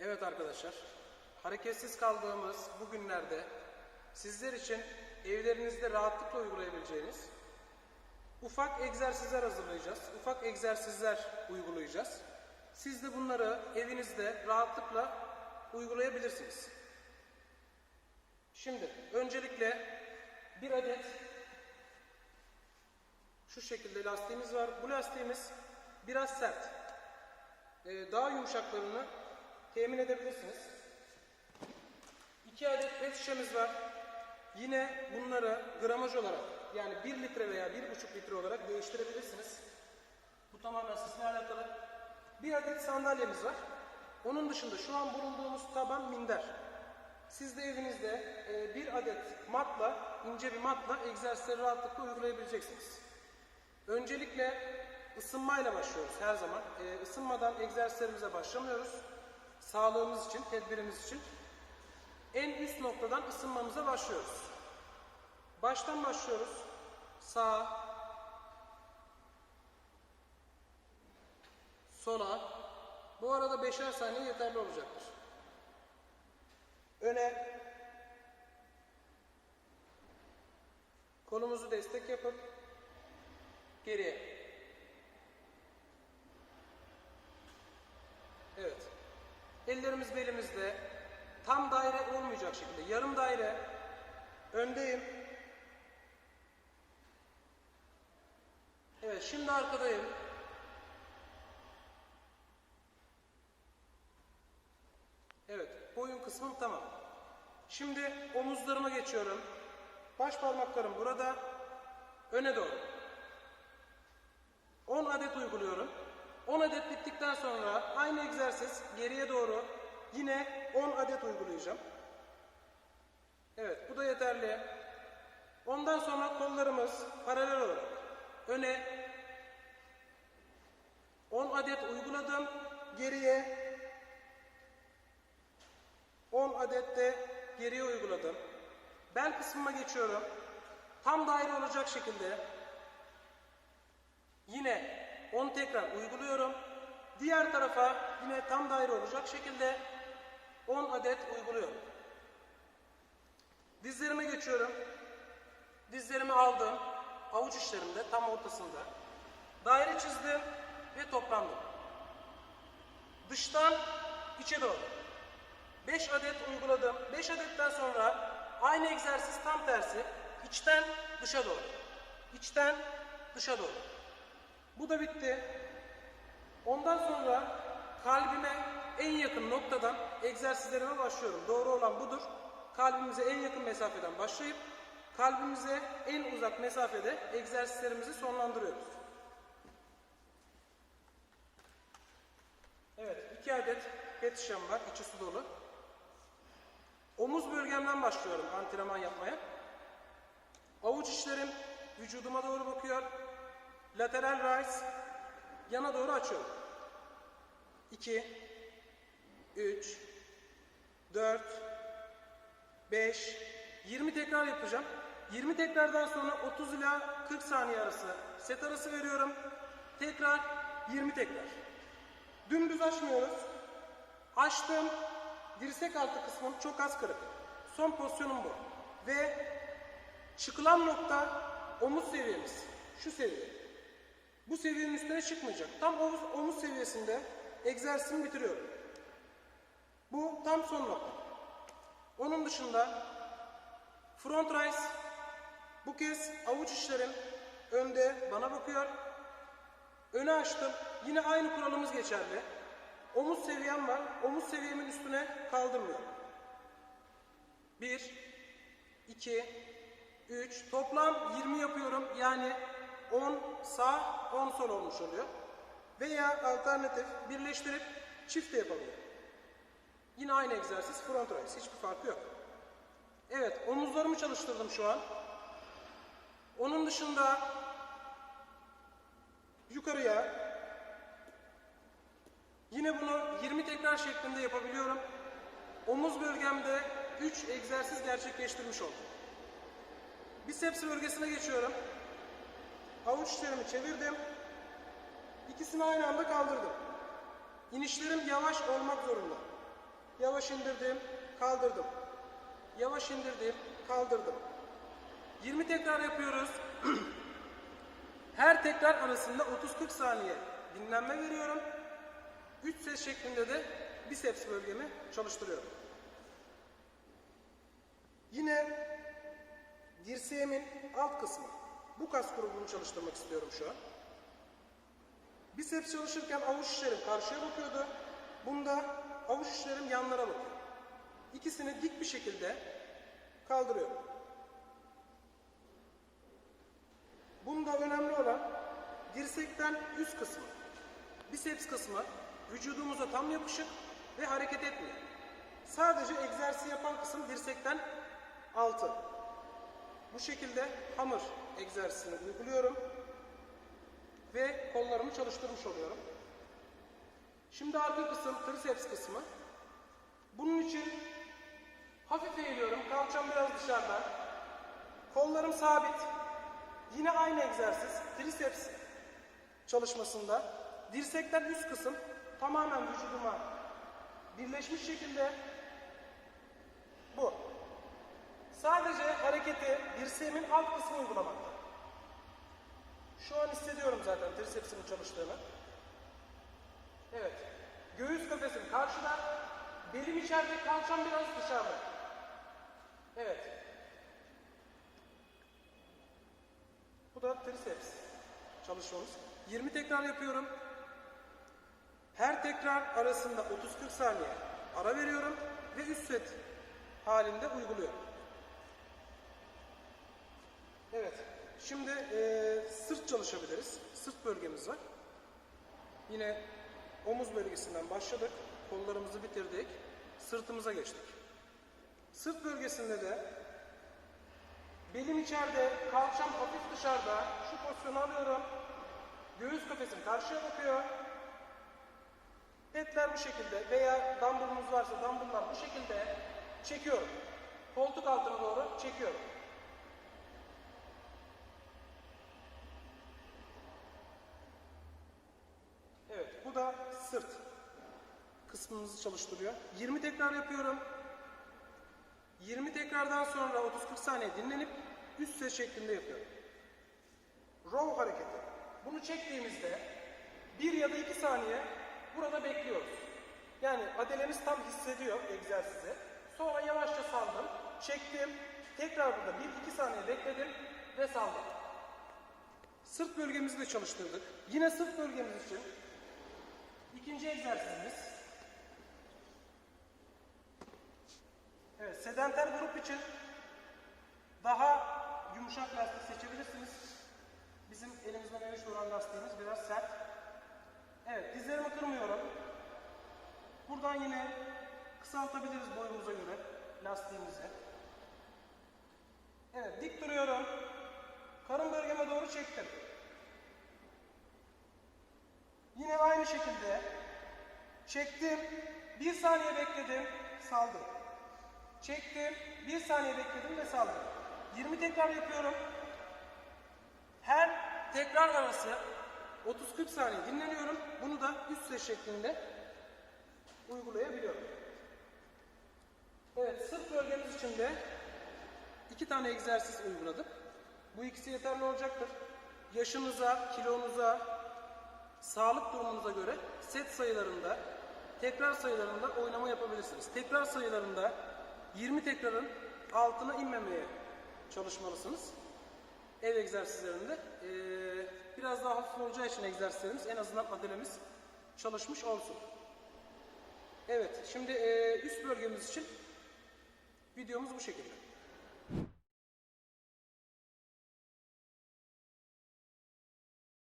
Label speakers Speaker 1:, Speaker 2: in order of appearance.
Speaker 1: Evet arkadaşlar, hareketsiz kaldığımız bu günlerde sizler için evlerinizde rahatlıkla uygulayabileceğiniz ufak egzersizler hazırlayacağız. Ufak egzersizler uygulayacağız. Siz de bunları evinizde rahatlıkla uygulayabilirsiniz. Şimdi öncelikle bir adet şu şekilde lastiğimiz var. Bu lastiğimiz biraz sert. Ee, daha yumuşaklarını temin edebilirsiniz. İki adet pet şişemiz var. Yine bunları gramaj olarak yani 1 litre veya 1,5 litre olarak değiştirebilirsiniz. Bu tamamen sizinle alakalı. Bir adet sandalyemiz var. Onun dışında şu an bulunduğumuz taban minder. Siz de evinizde e, bir adet matla, ince bir matla egzersizleri rahatlıkla uygulayabileceksiniz. Öncelikle ısınmayla başlıyoruz her zaman. E, ısınmadan egzersizlerimize başlamıyoruz. Sağlığımız için, tedbirimiz için. En üst noktadan ısınmamıza başlıyoruz. Baştan başlıyoruz. Sağ, sola. Bu arada beşer saniye yeterli olacaktır. Öne. Kolumuzu destek yapıp geriye. Evet. Ellerimiz belimizde. Tam daire olmayacak şekilde. Yarım daire. Öndeyim. Evet şimdi arkadayım. Evet boyun kısmım tamam. Şimdi omuzlarıma geçiyorum. Baş parmaklarım burada. Öne doğru. 10 adet uyguluyorum. 10 adet bittikten sonra aynı egzersiz geriye doğru yine 10 adet uygulayacağım. Evet bu da yeterli. Ondan sonra kollarımız paralel olarak öne 10 adet uyguladım. Geriye 10 adet de geriye uyguladım. Bel kısmıma geçiyorum. Tam daire olacak şekilde yine 10 tekrar uyguluyorum. Diğer tarafa yine tam daire olacak şekilde 10 adet uyguluyorum. Dizlerime geçiyorum. Dizlerimi aldım. Avuç içlerimde tam ortasında. Daire çizdim ve toplandım. Dıştan içe doğru. 5 adet uyguladım. 5 adetten sonra aynı egzersiz tam tersi. içten dışa doğru. İçten dışa doğru. Bu da bitti. Ondan sonra kalbime en yakın noktadan egzersizlerime başlıyorum. Doğru olan budur. Kalbimize en yakın mesafeden başlayıp kalbimize en uzak mesafede egzersizlerimizi sonlandırıyoruz. Evet, iki adet pet şişem var, içi su dolu. Omuz bölgemden başlıyorum antrenman yapmaya. Avuç içlerim vücuduma doğru bakıyor. Lateral rise yana doğru açıyorum. 2 3 4 5 20 tekrar yapacağım. 20 tekrardan sonra 30 ila 40 saniye arası set arası veriyorum. Tekrar 20 tekrar. Dümdüz açmıyoruz. Açtım. Dirsek altı kısmım çok az kırık. Son pozisyonum bu. Ve çıkılan nokta omuz seviyemiz. Şu seviye. Bu seviyenin üstüne çıkmayacak. Tam omuz, omuz seviyesinde egzersizimi bitiriyorum. Bu tam son nokta. Onun dışında front rise bu kez avuç içlerim önde bana bakıyor. Öne açtım. Yine aynı kuralımız geçerli. Omuz seviyem var. Omuz seviyemin üstüne kaldırmıyorum. 1 2 3 toplam 20 yapıyorum. Yani 10 sağ 10 sol olmuş oluyor. Veya alternatif birleştirip çift de yapabiliyorum. Yine aynı egzersiz front raise. Hiçbir farkı yok. Evet omuzlarımı çalıştırdım şu an. Onun dışında yukarıya Yine bunu 20 tekrar şeklinde yapabiliyorum. Omuz bölgemde 3 egzersiz gerçekleştirmiş oldum. Biceps bölgesine geçiyorum. Avuç çevirdim. İkisini aynı anda kaldırdım. İnişlerim yavaş olmak zorunda. Yavaş indirdim, kaldırdım. Yavaş indirdim, kaldırdım. 20 tekrar yapıyoruz. Her tekrar arasında 30-40 saniye dinlenme veriyorum. 3 ses şeklinde de biceps bölgemi çalıştırıyorum. Yine dirseğimin alt kısmı. Bu kas grubunu çalıştırmak istiyorum şu an. Biceps çalışırken avuç içlerim karşıya bakıyordu. Bunda avuç içlerim yanlara bakıyor. İkisini dik bir şekilde kaldırıyorum. Bunda önemli olan dirsekten üst kısmı, biceps kısmı vücudumuza tam yapışık ve hareket etmiyor. Sadece egzersiz yapan kısım dirsekten altı. Bu şekilde hamur egzersizini uyguluyorum ve kollarımı çalıştırmış oluyorum. Şimdi arka kısım, triceps kısmı. Bunun için hafif eğiliyorum, kalçam biraz dışarıda. Kollarım sabit. Yine aynı egzersiz, triceps çalışmasında. Dirsekten üst kısım tamamen vücuduma birleşmiş şekilde bu. Sadece hareketi dirseğimin alt kısmı uygulamakta. Şu an hissediyorum zaten tricepsimin çalıştığını. Evet. Göğüs kafesim karşıda. Belim içeride, kalçam biraz dışarıda. Evet. Bu da triceps çalışmamız. 20 tekrar yapıyorum. Her tekrar arasında 30-40 saniye ara veriyorum ve üst set halinde uyguluyorum. Evet. Şimdi eee, sırt çalışabiliriz. Sırt bölgemiz var. Yine omuz bölgesinden başladık. Kollarımızı bitirdik. Sırtımıza geçtik. Sırt bölgesinde de belim içeride, kalçam hafif dışarıda. Şu pozisyonu alıyorum. Göğüs kafesim karşıya bakıyor. Petler bu şekilde veya dumbbellımız varsa dumbbelllar bu şekilde çekiyorum. Koltuk altına doğru çekiyorum. Evet, bu da sırt kısmımızı çalıştırıyor. 20 tekrar yapıyorum. 20 tekrardan sonra 30-40 saniye dinlenip üst ses şeklinde yapıyorum. Row hareketi. Bunu çektiğimizde 1 ya da 2 saniye burada bekliyoruz. Yani adelemiz tam hissediyor egzersizi. Sonra yavaşça saldım, çektim, tekrar burada 1-2 saniye bekledim ve saldım. Sırt bölgemizi de çalıştırdık. Yine sırt bölgemiz için ikinci egzersizimiz. Evet, sedanter grup için daha yumuşak lastik seçebilirsiniz. Bizim elimizde mevcut olan lastiğimiz biraz sert. Evet, dizlerimi kırmıyorum. Buradan yine kısaltabiliriz boyumuza göre lastiğimizi. Evet, dik duruyorum. Karın bölgeme doğru çektim. Yine aynı şekilde çektim, bir saniye bekledim, saldım. Çektim, bir saniye bekledim ve saldım. 20 tekrar yapıyorum. Her tekrar arası 30-40 saniye dinleniyorum. Bunu da üst ses şeklinde uygulayabiliyorum. Evet, sırt bölgemiz için de iki tane egzersiz uyguladık. Bu ikisi yeterli olacaktır. Yaşınıza, kilonuza, sağlık durumunuza göre set sayılarında, tekrar sayılarında oynama yapabilirsiniz. Tekrar sayılarında 20 tekrarın altına inmemeye çalışmalısınız. Ev egzersizlerinde. Ee, biraz daha hafif olacağı için egzersizlerimiz en azından adelemiz çalışmış olsun. Evet, şimdi e, üst bölgemiz için videomuz bu şekilde.